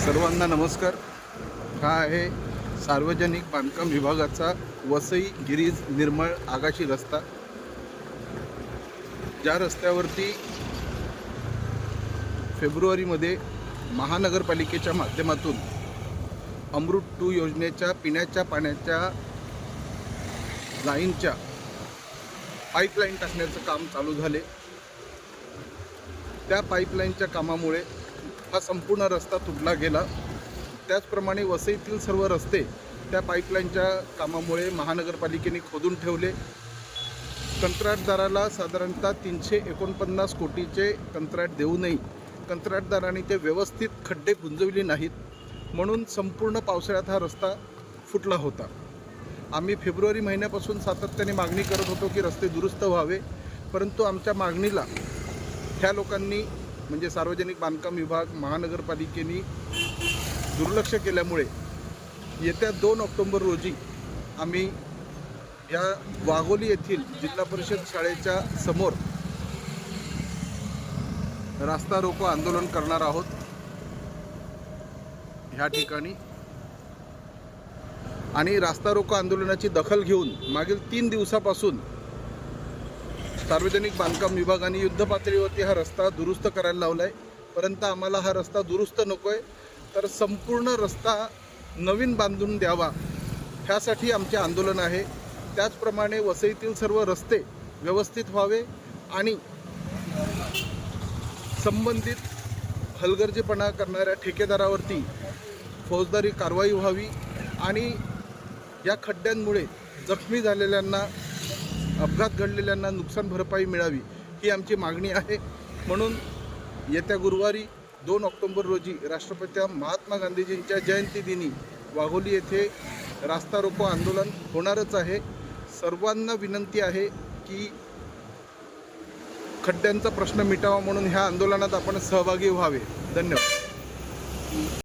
सर्वांना नमस्कार. हा आहे सार्वजनिक बांधकाम विभागाचा वसई गिरीज निर्मळ आगाशी रस्ता. ज्या रस्त्यावरती फेब्रुवारीमध्ये महानगरपालिकेच्या माध्यमातून अमृत टू योजनेच्या पिण्याच्या पाण्याच्या लाईनच्या पाईपलाईन टाकण्याचं काम चालू झाले. त्या पाईपलाईनच्या कामामुळे हा संपूर्ण रस्ता तुटला गेला. त्याचप्रमाणे वसईतील सर्व रस्ते त्या पाईपलाईनच्या कामामुळे महानगरपालिकेने खोदून ठेवले. कंत्राटदाराला साधारणतः तीनशे एकोणपन्नास कोटीचे कंत्राट देऊनही कंत्राटदाराने ते व्यवस्थित खड्डे गुंजवले नाहीत. म्हणून संपूर्ण पावसाळ्यात हा रस्ता फुटला होता. आम्ही फेब्रुवारी महिन्यापासून सातत्याने मागणी करत होतो की रस्ते दुरुस्त व्हावे. परंतु आमच्या मागणीला ह्या लोकांनी म्हणजे सार्वजनिक बांधकाम विभाग महानगरपालिकेने दुर्लक्ष केल्यामुळे येत्या दोन ऑक्टोंबर रोजी आम्ही या वाघोली येथील जिल्हा परिषद शाळेच्या समोर रास्ता रोको आंदोलन करणार आहोत. ह्या ठिकाणी. आणि रास्ता रोको आंदोलनाची दखल घेऊन मागील तीन दिवसापासून सार्वजनिक बांधकाम विभागाने युद्धपातळीवरती हा रस्ता दुरुस्त करायला लावला आहे परंतु आम्हाला हा रस्ता दुरुस्त नको आहे तर संपूर्ण रस्ता नवीन बांधून द्यावा ह्यासाठी आमचे आंदोलन आहे. त्याचप्रमाणे वसईतील सर्व रस्ते व्यवस्थित व्हावे आणि संबंधित हलगर्जीपणा करणाऱ्या ठेकेदारावरती फौजदारी कारवाई व्हावी आणि या खड्ड्यांमुळे जखमी झालेल्यांना अपघात घडलेल्यांना नुकसान भरपाई मिळावी ही आमची मागणी आहे. म्हणून येत्या गुरुवारी दोन ऑक्टोंबर रोजी राष्ट्रपती महात्मा गांधीजींच्या जयंतीदिनी वाघोली येथे रास्ता रोको आंदोलन होणारच आहे. सर्वांना विनंती आहे की खड्ड्यांचा प्रश्न मिटावा म्हणून ह्या आंदोलनात आपण सहभागी व्हावे. धन्यवाद.